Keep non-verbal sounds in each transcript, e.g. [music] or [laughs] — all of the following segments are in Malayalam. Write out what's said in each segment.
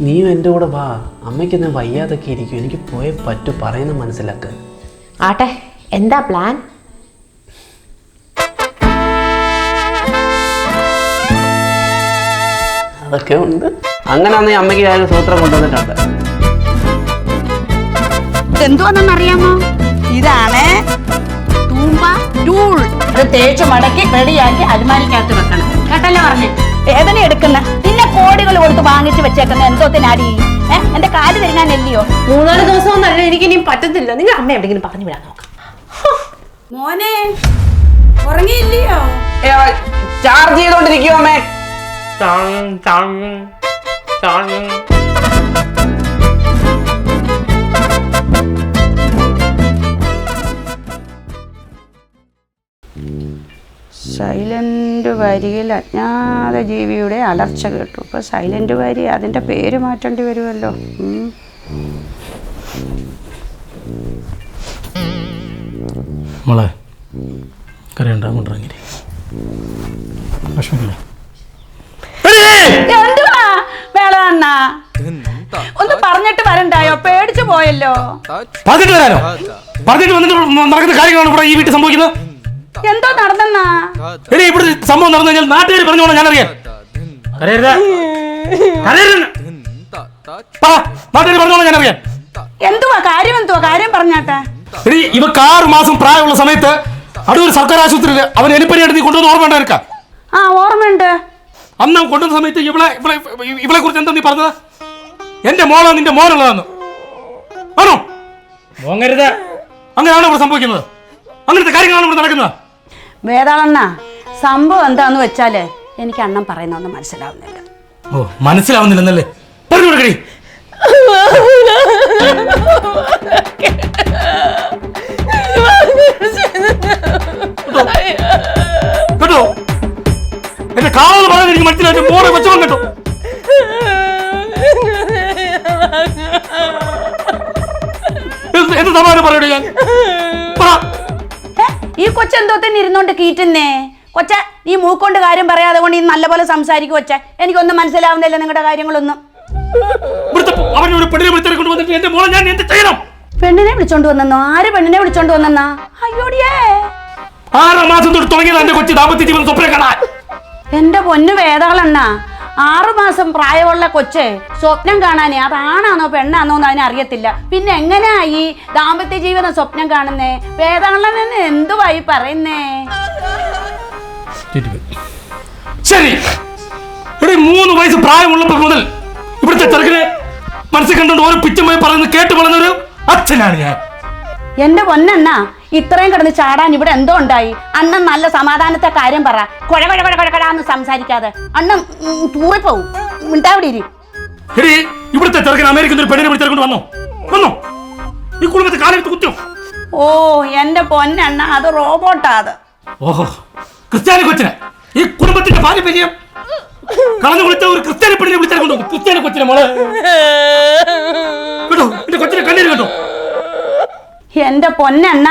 നീയും എന്റെ കൂടെ വാ. അമ്മയ്ക്ക് ഞാൻ വയ്യാതൊക്കെ ഇരിക്കും. എനിക്ക് പോയേ പറ്റൂ. പറയുന്ന മനസ്സിലാക്ക്. ആട്ടെ എന്താ പ്ലാൻ അതൊക്കെ ഉണ്ട്. അങ്ങനെ അന്ന് ഈ അമ്മയ്ക്ക് ഞാൻ സൂത്രം കൊണ്ടുവന്നിട്ടുണ്ട്. എന്തുവാണെന്നറിയാമോ അറിയാമോ ഇതാണ് ടൂൾ ഇത് തേച്ച് മടക്കി റെഡിയാക്കി അലുമാരിക്കകത്ത് വെക്കണം. കേട്ടല്ലേ പറഞ്ഞേ. വേദന എടുക്കുന്ന കോടികൾ കൊടുത്ത് വാങ്ങിച്ചു വെച്ചേക്കുന്ന എന്തോത്തിനാടി ഏ? എന്റെ കാൽ തിരിഞ്ഞാനല്ലയോ മൂന്നാൽ ദിവസം നല്ല എനിക്ക് ഇനിയും പറ്റത്തില്ല. നിങ്ങൾ അമ്മ എവിടെങ്കിലും പറഞ്ഞു വിടാൻ നോക്കാം. മോനെ ഉറങ്ങിയില്ലയോ? ചാർജ് ചെയ്തോണ്ടിരിക്കുവോ അമ്മേ. സൈലന്റ് വരിയിൽ അജ്ഞാത ജീവിയുടെ അലർച്ച കേട്ടു. ഇപ്പോൾ സൈലന്റ് വരി അതിന്റെ പേര് മാറ്റേണ്ടി വരുമല്ലോ. മോളെ കരയണ്ട കൊണ്ടിറങ്ങി ഒന്ന് പറഞ്ഞിട്ട് വരണ്ടായോ? പേടിച്ചു പോയല്ലോ. പറഞ്ഞിട്ട് വരാനോ? പറഞ്ഞിട്ട് വന്നിട്ട് നടക്കുന്ന കാര്യങ്ങളാണ് ഇവിടെ ഈ വീട്ടിൽ സംഭവിക്കുന്നത്? എന്തോ നടന്നെന്നാ? എടി ഇവിടെ സംഭവം നടന്നു കഴിഞ്ഞാൽ നാട്ടുകാർ പറഞ്ഞോളാം കരയരുത്. കരയരുത്. നാട്ടുകാർ പറഞ്ഞോളാം ഞാനറിയാം. എന്തുവാ? കാര്യം എന്തുവാ? കാര്യം പറഞ്ഞാട്ടെ. എടി ഇവക്ക് ആറ് മാസം പ്രായമുള്ള സമയത്ത് അടൂർ സർക്കാർ ആശുപത്രിയിൽ അവൻ എലിപ്പനി എടുത്ത് കൊണ്ടുവന്ന് ഓർമ്മ ഉണ്ടായിരിക്കാം ആ ഓർമ്മയുണ്ട്. അന്ന് അവൻ കൊണ്ടുവന്ന സമയത്ത് ഇവളെ ഇവളെ ഇവളെ കുറിച്ച് എന്താ നീ പറഞ്ഞത്? എന്റെ മോളാ നിന്റെ മോനുള്ളതാന്ന്. ആണോ? മോങ്ങരുത്. അങ്ങനെയാണോ ഇവിടെ സംഭവിക്കുന്നത്? അങ്ങനത്തെ കാര്യങ്ങളാണ് ഇവിടെ നടക്കുന്നത്? വേതാളണ്ണ സംഭവം എന്താന്ന് വെച്ചാൽ എനിക്ക് അണ്ണൻ പറയുന്നൊന്നും മനസ്സിലാവുന്നില്ല. ഓ മനസ്സിലാവുന്നില്ലെന്നല്ലേ? പറഞ്ഞു കൊടുക്കടി എന്ത് സമാനം പറയട്ടെ ഞാൻ? ഈ കൊച്ചെന്തോത്തിന് ഇരുന്നോണ്ട് കീറ്റുന്നേ. കൊച്ച നീ മൂക്കൊണ്ട് കാര്യം പറയാതെ കൊണ്ട് ഈ നല്ലപോലെ സംസാരിക്കും കൊച്ച. എനിക്കൊന്നും മനസ്സിലാവുന്നില്ല നിങ്ങളുടെ കാര്യങ്ങളൊന്നും. പെണ്ണിനെ വിളിച്ചോണ്ട് വന്നെന്നോ? ആര് പെണ്ണിനെ വിളിച്ചോണ്ട് വന്നെന്നാ? അയ്യോടിയേ. ആറ് മാസം തൊട്ട് തുടങ്ങിയത് എന്റെ കൊച്ചു ദാമ്പത്യ ജീവൻ സ്വപ്നം കാണാൻ. എന്റെ പൊന്നു വേദകളെണ്ണ. ആറു മാസം പ്രായമുള്ള കൊച്ച് സ്വപ്നം കാണാനേ അതാണാന്നോ പെണ്ണാണോ എന്ന് അതിനറിയത്തില്ല പിന്നെ എങ്ങനെയാ ഈ ദാമ്പത്യ ജീവിതം സ്വപ്നം കാണുന്നേ? വേദാള എന്തുവായി പറയുന്നേ? ശരി. മൂന്ന് വയസ്സ് പ്രായമുള്ളപ്പോൾ മുതൽ ഇവിടുത്തെ ചെറുക്കിനെ മനസ്സിൽ കണ്ടുകൊണ്ട് ഓരോ പിച്ചമായി പറയുന്നത് കേട്ട് വളർന്നൊരു അച്ഛനാണ് ഞാൻ. എന്റെ പൊന്നണ്ണ ഇത്രയും കിടന്ന് ചാടാൻ ഇവിടെ എന്തോ ഉണ്ടായി? അണ്ണൻ നല്ല സമാധാനത്തെ കാര്യം പറ. കുഴ കുഴ കുഴ കുഴ സംസാരിക്കാതെ. അണ്ണൻ പോവും. ഉണ്ടാവിടെ ഇരി. ഇവിടുത്തെ ചെറുക്കൻ അമേരിക്കൻ ഒരു പെണ്ണിനെ വിളിച്ചിട്ട് വന്നോ? വന്നോ? ഈ കുടുംബത്തെ കാലെടുത്ത് കുത്തിയോ? ഓ എന്റെ പൊന്നണ്ണ അത് റോബോട്ടാ അത്. ഓഹോ ക്രിസ്ത്യാനി കൊച്ചിനെ. ഈ കുടുംബത്തിന്റെ പാരമ്പര്യം കളഞ്ഞു വിളിച്ച ഒരു ക്രിസ്ത്യാനി പെണ്ണിനെ വിളിച്ചാൽ കൊണ്ടുവന്നു ക്രിസ്ത്യാനി കൊച്ചിനെ മോളെ. [laughs] കേട്ടോ എന്റെ കൊച്ചിനെ കണ്ണീര് കേട്ടോ. എന്റെ പൊന്നണ്ണ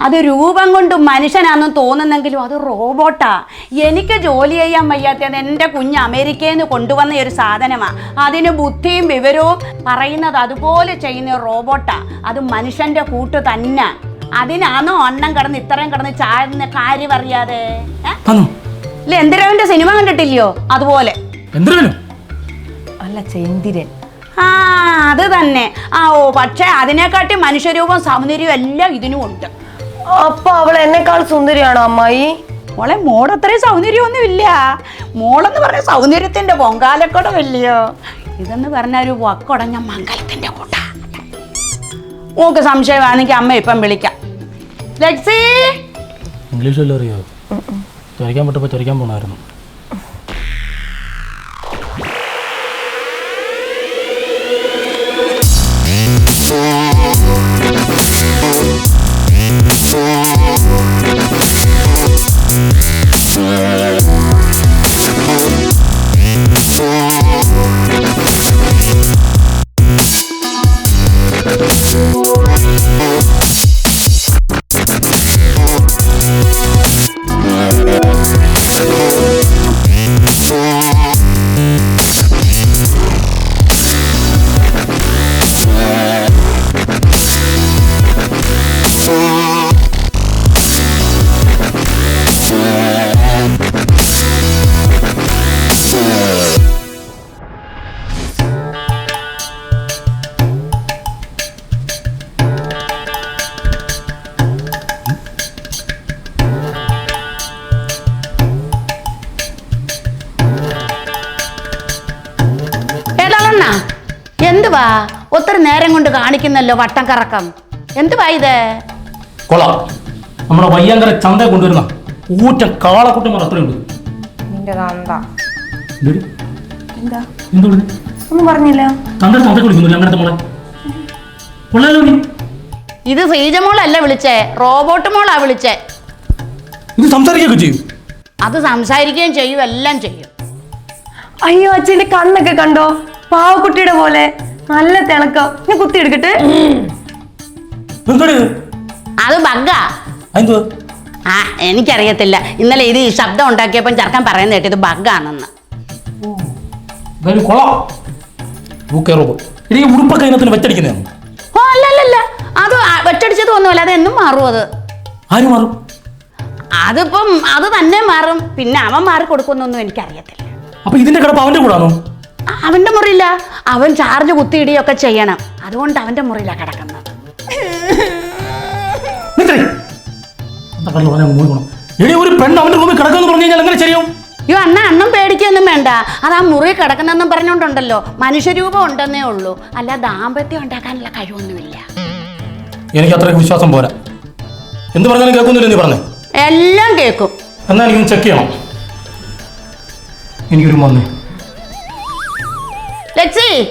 അത് രൂപം കൊണ്ട് മനുഷ്യനാണെന്ന് തോന്നുന്നെങ്കിലും അത് റോബോട്ടാ. എനിക്ക് ജോലി ചെയ്യാൻ വയ്യാത്തത് എന്റെ കുഞ്ഞ് അമേരിക്കയിൽ നിന്ന് കൊണ്ടുവന്ന ഒരു സാധനമാണ് അതിന് ബുദ്ധിയും വിവരവും പറയുന്നത് അതുപോലെ ചെയ്യുന്ന റോബോട്ടാ. അത് മനുഷ്യന്റെ കൂട്ട് തന്നെ. അതിനാണോ അണ്ണം കിടന്ന് ഇത്രയും കിടന്ന് ചാടുന്ന കാര്യം അറിയാതെ? ഇല്ല എന്തിരവന്റെ സിനിമ കണ്ടിട്ടില്ലയോ? അതുപോലെ. അല്ല ചെന്തിരൻ. ആ അത് തന്നെ. ആ ഓ പക്ഷേ അതിനെക്കാട്ടി മനുഷ്യരൂപം സൗന്ദര്യവും എല്ലാം ഇതിനും ഉണ്ട്. അപ്പൊ അവൾ എന്നെക്കാൾ സുന്ദരിയാണോ അമ്മായി? മോളെ മോളത്രയും സൗന്ദര്യമൊന്നും ഇല്ല മോളെന്ന് പറഞ്ഞ സൗന്ദര്യത്തിന്റെ പൊങ്കാലക്കുടമില്ലയോ ഇതെന്ന് പറഞ്ഞ ഒരു വക്കുടഞ്ഞ മംഗലത്തിന്റെ കൂട്ട. മോക്ക് സംശയമാണെങ്കിൽ അമ്മ ഇപ്പം വിളിക്കാം. ലക്സി? ഇംഗ്ലീഷ് വല്ലതും അറിയോ? ചോദിക്കാൻ പറ്റപ്പോൾ ചോദിക്കാൻ പോണായിരുന്നു. കാണിക്കുന്നല്ലോ വട്ടം കറക്കം. എന്തുവാ ഇത്? കൊള്ളാം. നമ്മുടെ വയ്യാങ്കര ചന്ത കൊണ്ടുവരുന്ന ഊറ്റം കാളക്കുട്ടി അത്രയുണ്ട് നിന്റെ? എന്താ? ഒന്നും പറഞ്ഞില്ല. തന്റെ ചന്തക്ക് വിളിക്കുന്നില്ല അങ്ങനത്തെ മോളെ. കൊള്ളാലോ നീ. ഇത് ശ്രീജമോളല്ല വിളിച്ചേ റോബോട്ട് മോളാ വിളിച്ചേ. ഇത് സംസാരിക്കുകയൊക്കെ ചെയ്യും. അത് സംസാരിക്കുകയും ചെയ്യും എല്ലാം ചെയ്യും. അയ്യോ അച്ഛന്റെ കണ്ണൊക്കെ കണ്ടോ? പാവക്കുട്ടിയുടെ പോലെ. നല്ല തിളക്കം. ഞാൻ കുത്തി എടുക്കട്ടെ? അത് ബഗ്ഗാ. ആ എനിക്കറിയത്തില്ല. ഇന്നലെ ഇത് ശബ്ദം ഉണ്ടാക്കിയപ്പോ ചെറുക്കൻ പറയുന്ന കേട്ടത് ബഗ്ഗാണെന്ന്. ഉടുപ്പൊക്കെ ഇതിനകത്തിന് വെച്ചടിക്കുന്നതാണ് ഓ അല്ലല്ലല്ല. അല്ല അല്ല അത് വെച്ചടിച്ചത് ഒന്നുമല്ല അത് എന്നും മാറും അത്. ആര് മാറും? അതിപ്പം അത് തന്നെ മാറും. പിന്നെ അവൻ മാറി കൊടുക്കുന്നൊന്നും എനിക്കറിയത്തില്ല. അപ്പൊ ഇതിന്റെ കിടപ്പ് അവന്റെ കൂടാണോ? അവന്റെ മുറിയില്ല. അവൻ ചാർജ് കുത്തിയിടുകയൊക്കെ ചെയ്യണം. അതുകൊണ്ട് അവന്റെ മുറിയില്ല കിടക്കുന്നത്. ഒരു പെണ്ണ് അവന്റെ റൂമിൽ കിടക്കുന്നു പറഞ്ഞു കഴിഞ്ഞാൽ എങ്ങനെ ശരിയാവും? അയ്യോ അണ്ണ അണ്ണം പേടിക്കൊന്നും വേണ്ട. അത് ആ മുറി കിടക്കണമെന്നും പറഞ്ഞുകൊണ്ടുണ്ടല്ലോ. മനുഷ്യരൂപം ഉണ്ടെന്നേ ഉള്ളൂ. അല്ല ദാമ്പത്യം ഉണ്ടാക്കാനുള്ള കഴിവൊന്നുമില്ല. എനിക്ക് അത്രയ്ക്ക് വിശ്വാസം പോരാ. എന്ത് പറഞ്ഞാലും കേൾക്കുന്നില്ല നീ പറഞ്ഞേ? എല്ലാം കേൾക്കും. എന്നാൽ എനിക്ക് ചെക്ക് ചെയ്യണം. എനിക്കൊരു വന്നേ ലക്സി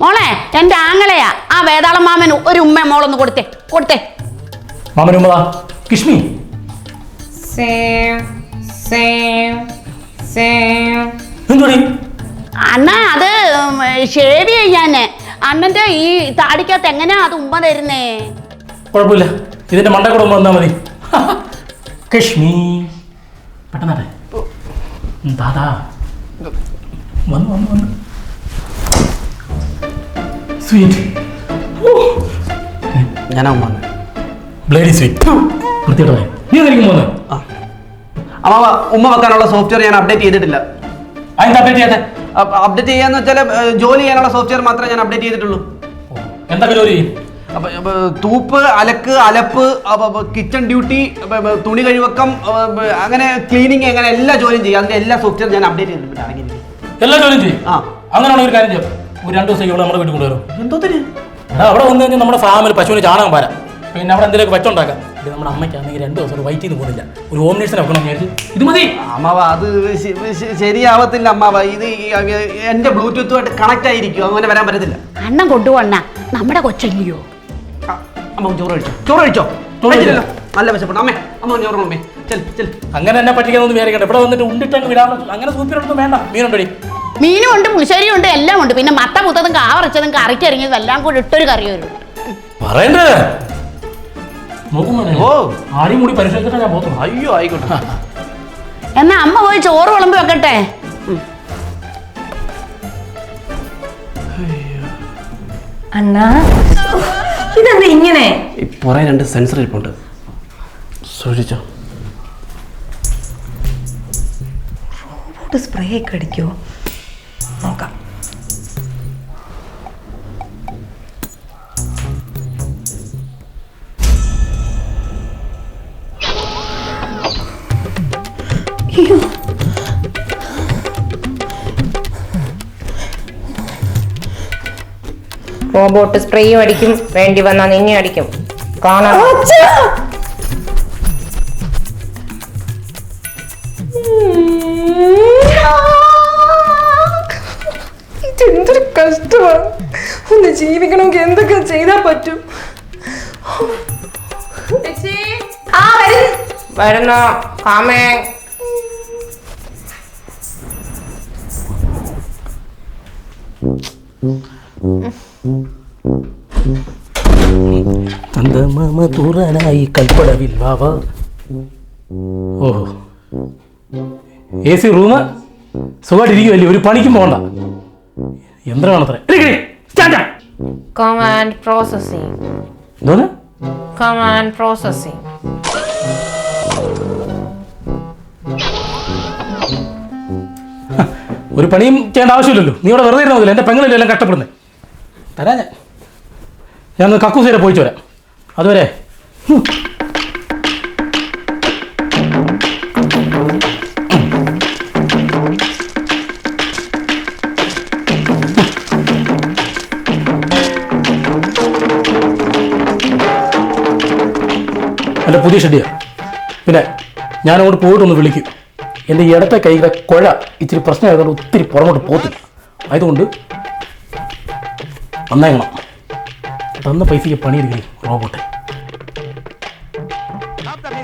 മോളെ എന്റെ ആങ്ങളെയാ. ആ വേതാളം മാമൻ ഒരു ഉമ്മ മോളൊന്ന് കൊടുത്തേ കൊടുത്തേ. മാമന് ഉമ്മതാ. കിഷ്മി. സേം സേം സേം എന്തുവാടി? അണ്ണ അത് ഷേവ് ചെയ്യാന്. അണ്ണന്റെ ഈ താടിക്കകത്ത് എങ്ങനെയാ അത് ഉമ്മ തരുന്നേ? കുഴപ്പമില്ല. ഇതിന്റെ മണ്ട കൂടെ വന്നാ മതി. കശ്മീ പെട്ടെന്നാട്ടെ. ദാദാ. വന്നു വന്നു വന്നു. സ്വീറ്റ് ഞാനാ ബ്ലേഡി സ്വീറ്റ് വൃത്തിയോടെ നീ അമ്മാവ ഉമ്മ വെക്കാനുള്ള സോഫ്റ്റ്വെയർ ഞാൻ അപ്ഡേറ്റ് ചെയ്തിട്ടില്ല. അപ്ഡേറ്റ് ചെയ്യാതെ അപ്ഡേറ്റ് ചെയ്യാന്ന് വെച്ചാൽ ജോലി ചെയ്യാനുള്ള സോഫ്റ്റ്വെയർ മാത്രമേ ഞാൻ അപ്ഡേറ്റ് ചെയ്തിട്ടുള്ളൂ. എന്തൊക്കെ ജോലി ചെയ്യും? തൂപ്പ് അലക്ക് അലപ്പ് കിച്ചൺ ഡ്യൂട്ടി തുണി കഴിവക്കം അങ്ങനെ ക്ലീനിങ് അങ്ങനെ എല്ലാ ജോലിയും ചെയ്യും. അതിന്റെ എല്ലാ സോഫ്റ്റ്വെയർ ഞാൻ അപ്ഡേറ്റ് ചെയ്തിട്ടുണ്ട്. എല്ലാ ജോലിയും ചെയ്യും? ആ. അങ്ങനെയാണെങ്കിൽ ഒരു കാര്യം ചെയ്യാം ഒരു രണ്ട് ദിവസം ഇവിടെ നമ്മുടെ വീട്ടിൽ കൊണ്ടുവരും എന്തോ എടാ അവിടെ വന്നു കഴിഞ്ഞാൽ നമ്മുടെ ഫാമിൽ പശുവിന് ചാണകം പാരാം. പിന്നെ അവിടെ എന്തെങ്കിലും വെച്ചുണ്ടാക്കാം. ഇത് നമ്മുടെ അമ്മയ്ക്കാണെങ്കിൽ രണ്ട് ദിവസം ഒരു വൈറ്റ് ചെയ്ത് പോകുന്നില്ല. ഒരു ഹോം നേഴ്സിനെ വെക്കണം ഇത് മതി. അമ്മാവ അത് ശ- ശ- ശരിയാവത്തില്ല അമ്മാവ. ഇത് ഈ- ഈ- എന്റെ ബ്ലൂടൂത്തുമായിട്ട് കണക്ട് ആയിരിക്കും. അങ്ങനെ വരാൻ പറ്റത്തില്ല. അണ്ണൻ കൊണ്ടുപോണ്ണ നമ്മുടെ കൊച്ചല്ലയോ? ആ, അമ്മ ചോറ് കഴിച്ചോ? ചോറ് കഴിച്ചോ? ചോറ് കഴിച്ചില്ലല്ലോ. നല്ല വിശപ്പുണ്ട്. അമ്മേ അമ്മ ചോറ് അമ്മേ ചെൽ ചെൽ അങ്ങനെ എന്നെ പറ്റിക്കാന്നൊന്നും വിചാരിക്കണ്ട. ഇവിടെ വന്നിട്ട് ഉണ്ടിട്ടങ്ങ് വിടാൻ അങ്ങനെ സൂപ്പിനൊന്നും വേണ്ട. മീനുണ്ടടി. മീനും ഉണ്ട് പുളിശ്ശേരിയും ഉണ്ട് എല്ലാം ഉണ്ട്. പിന്നെ മത്ത പുത്തതും കാവറച്ചതും കറിക്കരിഞ്ഞതും എല്ലാം കൂടി ഇട്ടൊരു കറി വരും. പറയണ്ടേ? ഓ. ആരെയും കൂടി പരിശോധിച്ചിട്ടാ ഞാൻ പോത്തുള്ളൂ അയ്യോ ആയിക്കോട്ടെ. എന്നാ അമ്മ പോയി ചോറ് വിളമ്പി വെക്കട്ടെ? അണ്ണാ ഇതെന്താ ഇങ്ങനെ? ഈ പുറേ രണ്ട് സെൻസർ ഇരിപ്പുണ്ട്. സൂക്ഷിച്ചോ. സ്പ്രേ ഒക്കെ അടിക്കുമോ നോക്കാം. റോബോട്ട് സ്പ്രേയും അടിക്കും. വേണ്ടി വന്നാൽ നിന്നെ അടിക്കും. കാണാം. കഷ്ടമാണ്. ഒന്ന് ജീവിക്കണമെങ്കിൽ എന്തൊക്കെ ചെയ്താൽ പറ്റും? ആ വരും. വരുന്നു. കാമേ. തന്തമാമ തൂറാനായി കൽപ്പടവിൽ വാവ ഓഹോ. A C room? സുഖമായിട്ടിരിക്കുമല്ലേ ഒരു പണിക്കും പോകണ്ട. യന്ത്രമാണത്രേ കമാൻഡ് പ്രോസസ്സിംഗ് എന്തോന്ന്? കമാൻഡ് പ്രോസസ്സിംഗ് ഒരു പണിയും ചെയ്യേണ്ട ആവശ്യമില്ലല്ലോ. നീ ഇവിടെ വെറുതെ ഇരുന്നാൽ എന്റെ എന്റെ പെങ്ങളിലും എല്ലാം കഷ്ടപ്പെടുന്നത് തരാ ഞാൻ. ഞാൻ കക്കൂസ് വരെ പോയിച്ചു വരാം. അതുവരെ. എന്റെ പുതിയ ഷെഡിയാണ് പിന്നെ ഞാൻ അങ്ങോട്ട് പോയിട്ടൊന്ന് വിളിക്കും. എന്റെ ഇടത്തെ കൈയുടെ കുഴ ഇച്ചിരി പ്രശ്നമായതുകൊണ്ട് ഒത്തിരി പുറകോട്ട് പോത്തില്ല അതുകൊണ്ട് വന്നേക്കണം തന്ന പൈസയ്ക്ക് പണിയെടുക്കണേ റോബോട്ടെ. ബാറ്ററി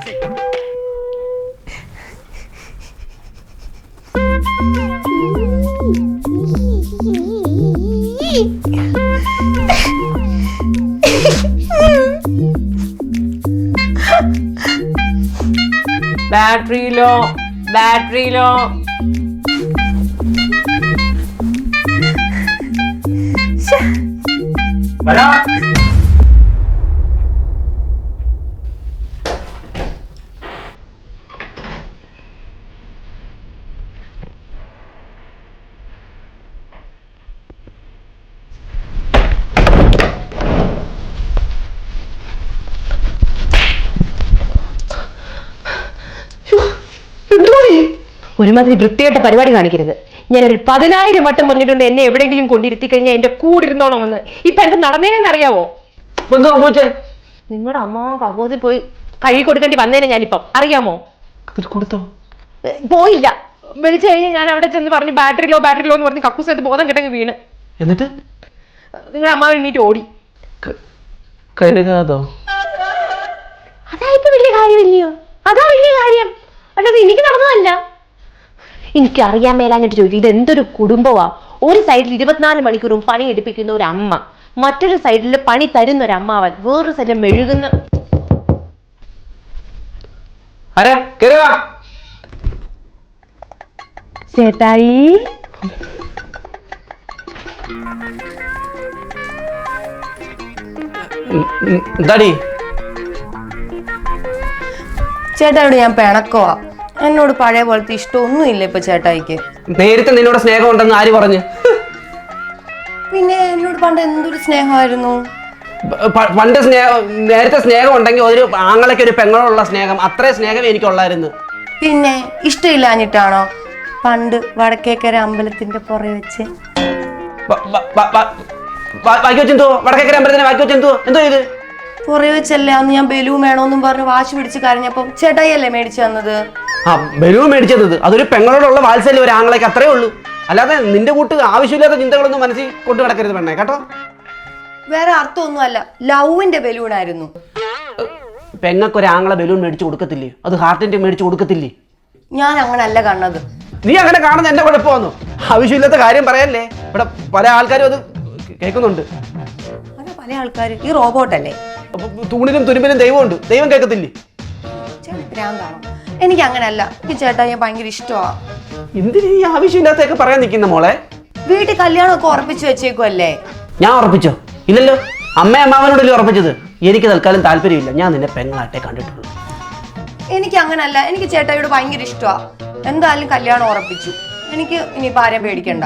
బ్యాటరీలో బ్యాటరీలో బలా ഒരുമാതിരി വൃത്തിയായിട്ട് പരിപാടി കാണിക്കരുത്. ഞാനൊരു പതിനായിരം വട്ടം പറഞ്ഞിട്ടുണ്ട് എന്നെ എവിടെയെങ്കിലും കൊണ്ടിരുത്തി കഴിഞ്ഞാൽ എന്റെ കൂടെ ഇരുന്നോണമെന്ന് ഇപ്പൊ എന്റെ നടന്നേനെന്ന് അറിയാവോ? നിങ്ങളുടെ അമ്മ കകോതി പോയി കഴുകി കൊടുക്കേണ്ടി വന്നേനെ ഞാനിപ്പം. അറിയാമോ? കൊടുത്തോ? പോയില്ല. വിളിച്ചു കഴിഞ്ഞാൽ ഞാൻ അവിടെ ചെന്ന് പറഞ്ഞു ബാറ്ററിയിലോ ബാറ്ററിലോ എന്ന് പറഞ്ഞ് കക്കൂസത്ത് ബോധം കിട്ടങ്ങ് വീണ്. എന്നിട്ട്? നിങ്ങളുടെ അമ്മ എണ്ണീറ്റ് ഓടി. കഴുകാതോ ഇപ്പൊ വലിയ കാര്യമില്ലയോ? അതാ വലിയ കാര്യം. അല്ലാതെ എനിക്ക് നടന്നതല്ല. എനിക്ക് അറിയാൻ മേലാഞ്ഞിട്ട് ചോദിച്ചു. ഇത് എന്തൊരു കുടുംബമാ ഒരു സൈഡിൽ ഇരുപത്തിനാല് മണിക്കൂറും പണി എടുപ്പിക്കുന്ന ഒരു അമ്മ. മറ്റൊരു സൈഡിൽ പണി തരുന്ന ഒരു അമ്മാവൻ വേറൊരു സൈഡിൽ മെഴുകുന്ന ചേട്ടാ ചേട്ടായി ഞാൻ പിണക്കവാ. എന്നോട് പഴയ പോലത്തെ ഇഷ്ടമൊന്നും ഇല്ല ഇപ്പൊ ചേട്ടായിക്ക്. നേരത്തെ നിന്നോട് സ്നേഹം ഉണ്ടെന്ന് ആര് പറഞ്ഞു? പിന്നെ എന്നോട് പണ്ട് എന്തൊരു സ്നേഹമായിരുന്നു? പ- പണ്ട് സ്നേഹം നേരത്തെ സ്നേഹം ഉണ്ടെങ്കിൽ ഒരു ആങ്ങളയ്ക്ക് ഒരു പെങ്ങളോടുള്ള സ്നേഹം അത്രേ സ്നേഹം എനിക്കുള്ളായിരുന്നു. പിന്നെ ഇഷ്ടമില്ലാഞ്ഞിട്ടാണോ പണ്ട് വടക്കേക്കര അമ്പലത്തിന്റെ പുറകെ വെച്ച്? വെച്ചെന്തോ വടക്കേക്കര അമ്പലത്തിന് ബാക്കി വെച്ചെന്തോ എന്തോ ഇത്? പുറകെ വെച്ചല്ലേ അന്ന് ഞാൻ ബലൂൺ വേണോന്നും പറഞ്ഞ് വാശി പിടിച്ച് കരഞ്ഞപ്പം ചേട്ടായി അല്ലേ മേടിച്ചു തന്നത്? ആ ബലൂൺ മേടിച്ചത്. അതൊരു പെങ്ങളോടുള്ള വാത്സല്യം ഒരു ആങ്ങളേക്ക് അത്രേ ഉള്ളൂ. അല്ലാതെ നിന്റെ കൂട്ട് ആവശ്യമില്ലാത്ത ചിന്തകളൊന്നും മനസ്സിൽ കൊണ്ടു കിടക്കരുത് പെണ്ണെ കേട്ടോ? വേറെ അർത്ഥമൊന്നും അല്ല ലവിന്റെ ബലൂൺ ആയിരുന്നു പെങ്ങൾക്ക് ഒരു ആങ്ങളെ ബലൂൺ മേടിച്ചു കൊടുക്കത്തില്ലേ? അത് ഹാർട്ടിന്റെ മേടിച്ചു കൊടുക്കത്തില്ലേ? ഞാൻ അങ്ങനല്ല കണ്ണത് നീ അങ്ങനെ കാണുന്ന എന്റെ കുഴപ്പമാണോ ആവശ്യമില്ലാത്ത കാര്യം പറയല്ലേ? ഇവിടെ പല ആൾക്കാരും അത് കേൾക്കുന്നുണ്ട്. പല ആൾക്കാർ ഈ റോബോട്ടല്ലേ? അല്ലേ തൂണിലും തുരുമ്പിലും ദൈവമുണ്ട്. ദൈവം കേൾക്കത്തില്ലേ? ഭ്രാന്താണോ എനിക്ക് അങ്ങനല്ല എനിക്ക് ഞാൻ ഭയങ്കര ഇഷ്ടമാ എന്തിനു ഈ ആവശ്യമില്ലാത്തൊക്കെ പറയാൻ നിൽക്കുന്ന മോളെ? വീട്ടിൽ കല്യാണമൊക്കെ ഉറപ്പിച്ചു വെച്ചേക്കുമല്ലേ ഞാൻ ഉറപ്പിച്ചോ? ഇല്ലല്ലോ. അമ്മ അമ്മാവനോടല്ലേ ഉറപ്പിച്ചത്? എനിക്ക് തൽക്കാലം താല്പര്യമില്ല. ഞാൻ നിന്നെ പെങ്ങളാട്ടെ കണ്ടിട്ടുള്ളൂ. എനിക്ക് അങ്ങനല്ല എനിക്ക് ചേട്ടായിയോട് ഭയങ്കര ഇഷ്ടമാ എന്തായാലും കല്യാണം ഉറപ്പിച്ചു. എനിക്ക് ഇനി ആരെയും പേടിക്കണ്ട.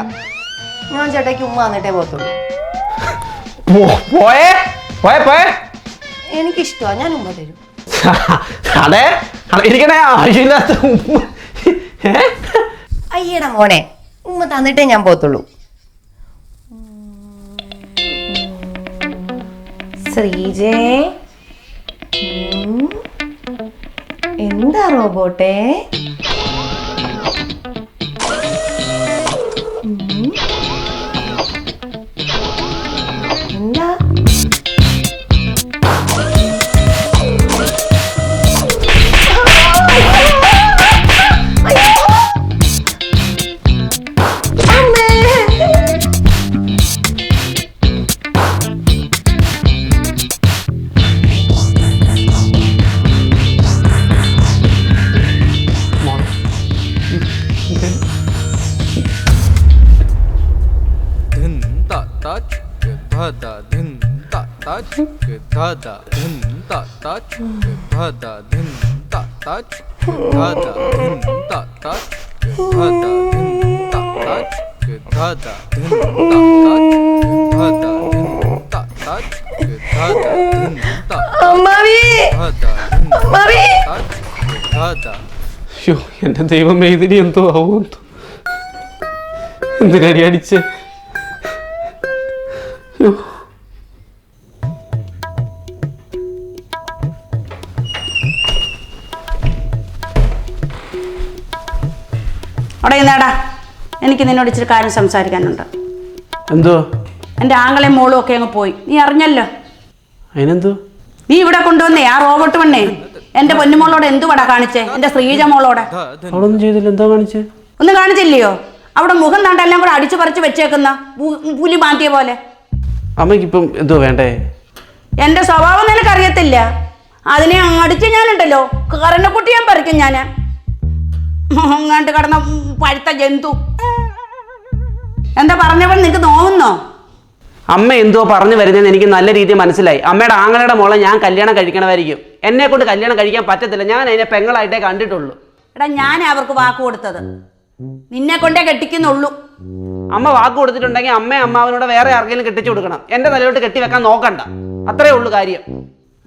ഞാൻ ചേട്ടായിക്ക് ഉമ്മ വന്നിട്ടേ പോകത്തുള്ളൂ. പോ- പോയേ? പോയേ പോയേ? എനിക്കിഷ്ടമാ ഞാൻ ഉമ്മ തരും. അതെ? ഇരിക്കണേ ആവശ്യമില്ലാത്ത ഉമ്മ. ഏ? അയ്യടാ മോനെ ഉമ്മ തന്നിട്ടേ ഞാൻ പോത്തുള്ളൂ ശ്രീജേ ഉം. എന്താ റോബോട്ടെ ധ ധിൻ ത തച് ഭ ധ ധിൻ ത തച് ധ ധ ധിൻ ത തച് ഭ ധ ധിൻ ത തച് ധ ധ ധിൻ ത തച് ഭ ധ ധിൻ ത തച് ധ ധ ധിൻ ത അമ്മാവി അമ്മാവി ധ ധ അയ്യോ എന്റെ ദൈവമേ ഇതിനി എന്തോ ആവുമെന്തോ എന്തിനാണ് അടിച്ചേ? അവിടെ ഇന്നേടാ എനിക്ക് നിന്നോട് ഇച്ചിരി കാര്യം സംസാരിക്കാനുണ്ട്. എന്തോ? എന്റെ ആങ്ങളെയും മോളും ഒക്കെ അങ്ങ് പോയി. നീ അറിഞ്ഞല്ലോ? അതിനെന്തോ? നീ ഇവിടെ കൊണ്ടുവന്നേ ആ റോബോട്ട് വണ്ണേ എന്റെ പൊന്നുമോളോട് എന്തുവാടാ കാണിച്ചേ? എന്റെ ശ്രീജ മോളോട് അവളൊന്നും ചെയ്തില്ല. എന്തോ കാണിച്ചേ? ഒന്നും കാണിച്ചില്ലയോ? അവിടെ മുഖം താണ്ടെല്ലാം കൂടെ അടിച്ചു പറിച്ചു വെച്ചേക്കുന്ന. പുലി മാന്തിയ പോലെ. അമ്മയ്ക്കിപ്പം എന്തോ വേണ്ടേ? എന്റെ സ്വഭാവം നിനക്കറിയത്തില്ല. അതിനെ അടിച്ച് ഞാനുണ്ടല്ലോ. കറന്നക്കുട്ടി ഞാൻ പറിക്കും ഞാൻ അങ്ങാണ്ട് കടന്ന പഴുത്ത ജന്തു. എന്താ പറഞ്ഞപ്പോൾ നിനക്ക് നോവുന്നോ? അമ്മ എന്തോ പറഞ്ഞു വരുന്നതെന്ന് എനിക്ക് നല്ല രീതിയിൽ മനസ്സിലായി. അമ്മയുടെ ആങ്ങളുടെ മോളെ ഞാൻ കല്യാണം കഴിക്കണമായിരിക്കും എന്നെ കൊണ്ട് കല്യാണം കഴിക്കാൻ പറ്റത്തില്ല. ഞാൻ അതിനെ പെങ്ങളായിട്ടേ കണ്ടിട്ടുള്ളൂ. എടാ ഞാൻ അവർക്ക് വാക്ക് കൊടുത്തത്. നിന്നെ കൊണ്ടേ കെട്ടിക്കുന്നുള്ളൂ. അമ്മ വാക്ക് കൊടുത്തിട്ടുണ്ടെങ്കിൽ അമ്മ അമ്മാവനോട് വേറെ ആർക്കെങ്കിലും കെട്ടിച്ചു കൊടുക്കണം. എന്റെ തലയോട്ട് കെട്ടി വെക്കാൻ നോക്കണ്ട. അത്രേ ഉള്ളൂ കാര്യം.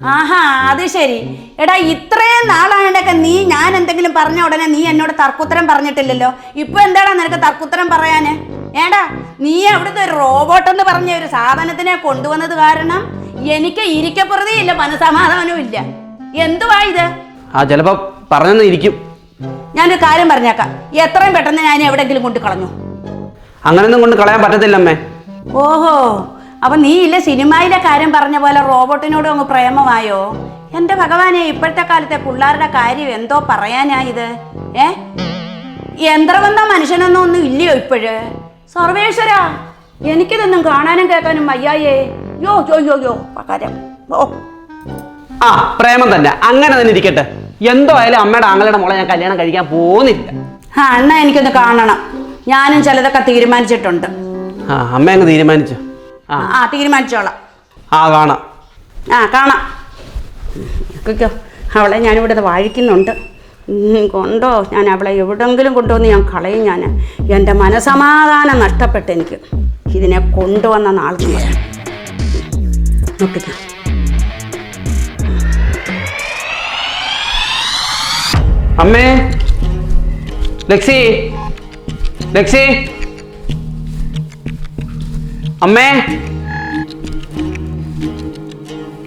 ആഹാ അത് ശരി. എടാ ഇത്രയും നാളായിട്ടൊക്കെ നീ ഞാൻ എന്തെങ്കിലും പറഞ്ഞ ഉടനെ നീ എന്നോട് തർക്കുത്തരം പറഞ്ഞിട്ടില്ലല്ലോ. ഇപ്പൊ എന്താടാ നിനക്ക് തർക്കുത്തരം പറയാന്? ഏടാ നീ അവിടുത്തെ ഒരു റോബോട്ട് എന്ന് പറഞ്ഞ ഒരു സാധനത്തിനെ കൊണ്ടുവന്നത് കാരണം എനിക്ക് ഇരിക്കപ്പുറതേ ഇല്ല മനസമാധാനവും ഇല്ല. എന്തുവാ ഇത്? ആ ചിലപ്പോ പറഞ്ഞെന്ന് ഇരിക്കും. ഞാനൊരു കാര്യം പറഞ്ഞേക്കാം. എത്രയും പെട്ടെന്ന് ഞാൻ എവിടെങ്കിലും കൊണ്ട് കളഞ്ഞു അങ്ങനെയൊന്നും കൊണ്ട് കളയാൻ പറ്റത്തില്ല അമ്മേ ഓഹോ. അപ്പൊ നീ ഇല്ല സിനിമയിലെ കാര്യം പറഞ്ഞ പോലെ റോബോട്ടിനോട് അങ്ങ് പ്രേമമായോ? എന്റെ ഭഗവാനെ ഇപ്പോഴത്തെ കാലത്തെ പിള്ളേരുടെ കാര്യം എന്തോ പറയാനാ ഇത് ഏ? യന്ത്രമെന്ന മനുഷ്യനൊന്നും ഒന്നും ഇല്ലയോ ഇപ്പോഴ്? സർവേശ്വരാ എനിക്കിതൊന്നും കാണാനും കേൾക്കാനും വയ്യായേ. യോ യോ യോ യോ പകരം. ഓ. ആ പ്രേമം തന്നെ. അങ്ങനെ തന്നെ ഇരിക്കട്ടെ. എന്തോ ആയാലും അമ്മയുടെ ആങ്ങളുടെ മോളെ ഞാൻ കല്യാണം കഴിക്കാൻ പോകുന്നില്ല. ആ എന്നാ എനിക്കൊന്ന് കാണണം. ഞാനും ചിലതൊക്കെ തീരുമാനിച്ചിട്ടുണ്ട്. ആ അമ്മ അങ്ങ് തീരുമാനിച്ചു. ആ. തീരുമാനിച്ചോളാം. ആ കാണാം. ആ കാണാം. കേൾക്കോ അവളെ ഞാനിവിടെ വാഴിക്കുന്നുണ്ട്. കൊണ്ടോ? ഞാൻ അവളെ എവിടെങ്കിലും കൊണ്ടുവന്ന് ഞാൻ കളയും ഞാൻ എന്റെ മനസമാധാനം നഷ്ടപ്പെട്ടു എനിക്ക്. ഇതിനെ കൊണ്ടുവന്ന നാൾക്ക് നോക്കിക്കാം. അമ്മേ. ലക്സി ലക്സി അമ്മേ.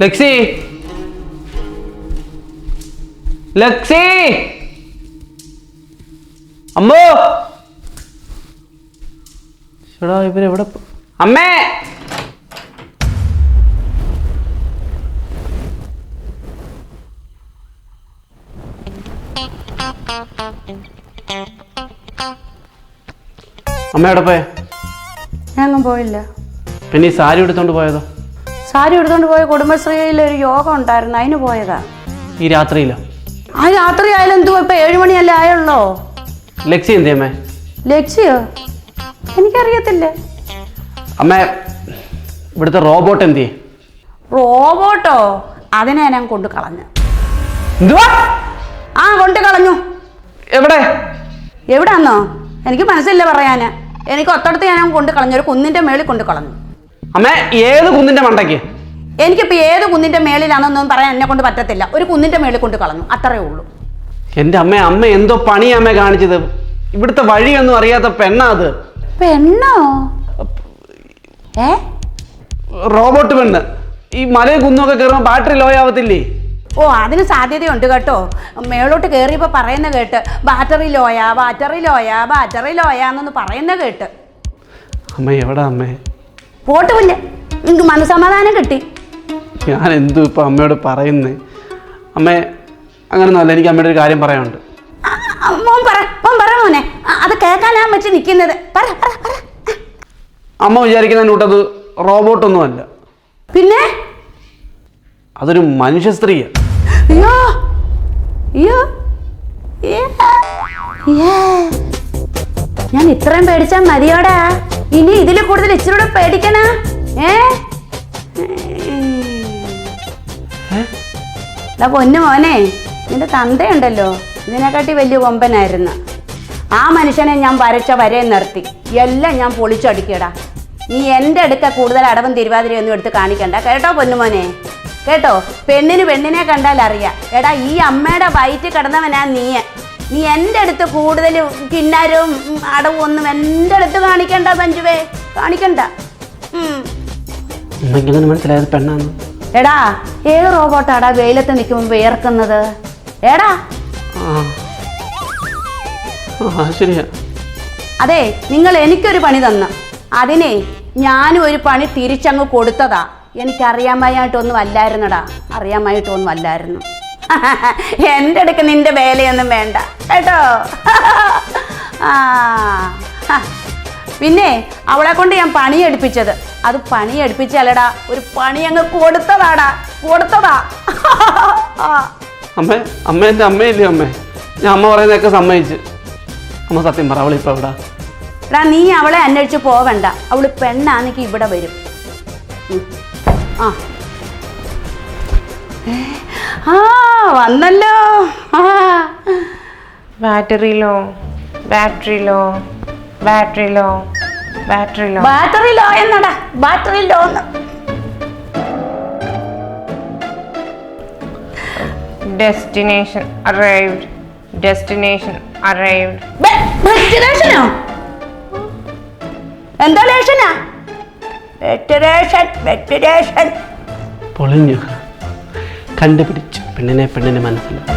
ലക്സി. ലക്സി. അമ്മോ. ചേടാ ഇവരെവിടെ എവിടെ അമ്മേ. അമ്മ എവിടെ പോയ? ഞാനൊന്നും പോയില്ല. പിന്നെ ഈ സാരി എടുത്തോണ്ട് പോയതോ? സാരി എടുത്തോണ്ട് പോയ കുടുംബശ്രീയിൽ ഒരു യോഗം ഉണ്ടായിരുന്നു. അതിന് പോയതാ. ഈ രാത്രിയിലോ? ആ രാത്രി ആയാലും എന്തുവാ? ഇപ്പൊ ഏഴുമണിയല്ലേ ആയുള്ളോ? ലക്ഷ്യം എന്തേ അമ്മേ? ലക്ഷ്യോ? എനിക്കറിയത്തില്ല. അമ്മേ ഇവിടുത്തെ റോബോട്ട് എന്തേ റോബോട്ടോ? അതിനെ ഞാൻ കൊണ്ടു കളഞ്ഞു. എന്തുവാ? ആ കൊണ്ടു കളഞ്ഞു. എവിടെ? എവിടാന്നോ? എനിക്ക് മനസ്സില്ല പറയാന്. എനിക്ക് ഒത്തടത്ത് ഞാൻ കൊണ്ടു കളഞ്ഞു. ഒരു കുന്നിന്റെ മേളിൽ കൊണ്ടു കളഞ്ഞു. അമ്മ ഏത് കുന്നിന്റെ മണ്ടയ്ക്ക്? എനിക്കിപ്പോ ഏത് കുന്നിന്റെ മേളിലാണെന്നൊന്നും പറയാൻ എന്നെ കൊണ്ട് പറ്റത്തില്ല. ഒരു കുന്നിന്റെ മേളിൽ കൊണ്ട് കളഞ്ഞു. അത്രേ ഉള്ളൂ. എന്റെ അമ്മ അമ്മ എന്തോ പണി അമ്മ കാണിച്ചത്. ഇവിടുത്തെ വഴിയൊന്നും അറിയാത്ത പെണ്ണാ അത്. പെണ്ണോ? ഏ? റോബോട്ട് പെണ്ണ്. ഈ മലയും കുന്നൊക്കെ കയറുമ്പോൾ ബാറ്ററി ലോ ആവത്തില്ലേ? ഓ അതിന് സാധ്യതയുണ്ട് കേട്ടോ. മേളോട്ട് കയറിയപ്പോൾ പറയുന്ന കേട്ട് ബാറ്ററി ലോയാ ബാറ്ററി ലോയാ ബാറ്ററി ലോയ എന്നൊന്ന് പറയുന്ന കേട്ട്. അമ്മ എവിടാ അമ്മേ? പോട്ടുമില്ല. എനിക്ക് മനസമാധാനം കിട്ടി. ഞാൻ എന്തു ഇപ്പൊ അമ്മയോട് പറയുന്നേ? അമ്മ ഒന്നല്ല എനിക്ക് അമ്മയുടെ ഒരു കാര്യം പറയാനുണ്ട്. മോൻ പറ മോൻ പറ മോനെ. അത് കേൾക്കാനാ വെച്ച് നിൽക്കുന്നത്. പറ പറ പറ. അമ്മ വിചാരിക്കുന്ന കൂട്ടത് റോബോട്ടൊന്നുമല്ല. പിന്നെ? അതൊരു മനുഷ്യ സ്ത്രീയാണ്. അയ്യോ. അയ്യോ. ഞാൻ ഇത്രയും പേടിച്ചാൽ മതിയോടാ. ഇനി ഇതിൽ കൂടുതൽ ഇച്ചിരി കൂടെ പേടിക്കണ? ഏ? പൊന്നു മോനെ നിന്റെ തന്തയുണ്ടല്ലോ. ഇതിനെക്കാട്ടി വലിയ കൊമ്പനായിരുന്നു ആ മനുഷ്യനെ ഞാൻ വരച്ച വരെ നിർത്തി. എല്ലാം ഞാൻ പൊളിച്ചടിക്കടാ നീ എന്റെ അടുക്ക കൂടുതൽ അടവും തിരുവാതിരയൊന്നും എടുത്ത് കാണിക്കണ്ട. കേട്ടോ പൊന്നുമോനെ കേട്ടോ? പെണ്ണിന് പെണ്ണിനെ കണ്ടാൽ അറിയാം എടാ ഈ അമ്മയുടെ വയറ്റിൽ കിടന്നവനാ നീ നീ എന്റെ അടുത്ത് കൂടുതൽ കിന്നാരവും അടവും ഒന്നും എന്റെ അടുത്ത് കാണിക്കണ്ട സഞ്ജുവേ കാണിക്കണ്ട. അങ്ങനെ മനസ്സിലായത് പെണ്ണാന്ന്. എടാ ഏത് റോബോട്ടാടാ വെയിലത്ത് നിൽക്കുമ്പോൾ വിയർക്കുന്നത് എടാ. ശരിയാ. അതെ നിങ്ങൾ എനിക്കൊരു പണി തന്ന. അതിനെ ഞാനും ഒരു പണി തിരിച്ചങ്ങ് കൊടുത്തതാ. എനിക്ക് എനിക്കറിയാമായിട്ടൊന്നും അല്ലായിരുന്നടാ. അറിയാമായിട്ടൊന്നും അല്ലായിരുന്നു. [laughs] എന്റെ അടുക്ക് നിന്റെ വേലയൊന്നും വേണ്ട. കേട്ടോ? [laughs] ആ. പിന്നെ അവളെ കൊണ്ട് ഞാൻ പണിയെടുപ്പിച്ചത് അത് പണി എടുപ്പിച്ചല്ലടാ ഒരു പണി അങ്ങ് കൊടുത്തതാടാ കൊടുത്തതാ. അമ്മേ അമ്മ അമ്മ എന്റെ അമ്മയില്ലേ അമ്മേ? ഞാൻ അമ്മ പറയുന്നതൊക്കെ സമ്മതിച്ച്. അമ്മ സത്യം പറ അവളിപ്പോൾ എവിടാ? എടാ നീ അവളെ അന്വേഷിച്ച് പോവണ്ട. അവൾ പെണ്ണാണെങ്കിൽ ഇവിടെ വരും. ആ. ഏ, ആ വന്നല്ലോ. ബാറ്ററിയിലോ? ബാറ്ററിയിലോ? ബാറ്ററിയിലോ? ബാറ്ററിയിലോ? ബാറ്ററിയിലോ battery low battery low battery low എന്നടാ battery low destination arrived destination arrived ഡെസ്റ്റിനേഷനോ എന്താ ലേഷനാ വെറ്ററേഷൻ വെറ്ററേഷൻ പൊളിഞ്ഞു. കണ്ടുപിടിച്ചു. പെണ്ണിനെ പെണ്ണിന് മനസ്സിലാക്കി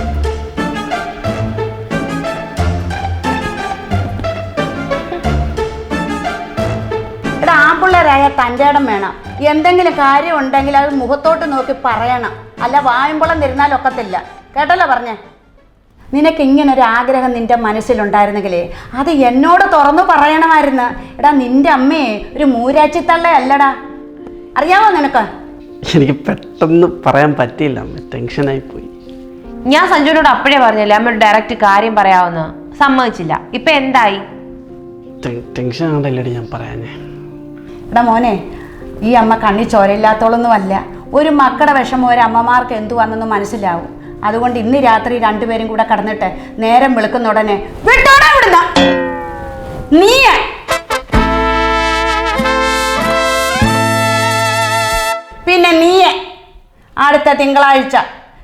തന്റെടം ആമ്പിള്ളേരായ തന്റെ വേണം. എന്തെങ്കിലും കാര്യം ഉണ്ടെങ്കിൽ അത് മുഖത്തോട്ട് നോക്കി പറയണം. അല്ല വായുമ്പളം തിരുന്നാലൊക്കത്തില്ല കേട്ടല്ലോ പറഞ്ഞേ? നിനക്ക് ഇങ്ങനെ ഒരു ആഗ്രഹം നിന്റെ മനസ്സിലുണ്ടായിരുന്നെങ്കിലേ അത് എന്നോട് തുറന്നു പറയണമായിരുന്നു. എടാ നിന്റെ അമ്മയെ ഒരു മൂരാച്ചിത്തള്ള അല്ലടാ അറിയാമോ നിനക്ക്? എനിക്ക് പെട്ടെന്ന് പറയാൻ പറ്റിയില്ല. അമ്മ ടെൻഷനായി പോയി ഞാൻ സഞ്ജുവിനോട് അപ്പോഴേ പറഞ്ഞില്ല അമ്മ ഡയറക്റ്റ് കാര്യം പറയാവുന്ന. സമ്മതിച്ചില്ല. ഇപ്പൊ എന്തായി? ടെൻഷൻ ആണല്ലേ ഞാൻ പറയാനേ. എടാ മോനെ ഈ അമ്മ കണ്ണി ചോരയില്ലാത്തോളൊന്നുമല്ല ഒരു മക്കളുടെ വിഷമം ഒരു അമ്മമാർക്ക് എന്തു വന്നെന്ന് മനസ്സിലാവും. അതുകൊണ്ട് ഇന്ന് രാത്രി രണ്ടുപേരും കൂടെ കടന്നിട്ട് നേരം വെളുക്കുന്ന ഉടനെ വിട്ടോടാ വിടുന്ന നീ അടുത്ത തിങ്കളാഴ്ച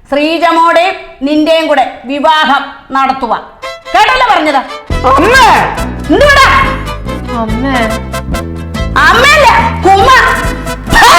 ശ്രീജമോടെ നിന്റെയും കൂടെ വിവാഹം നടത്തുക കേട്ടല്ലോ പറഞ്ഞത്? അമ്മേ! എന്തുവാടാ? അമ്മ. ഹാ!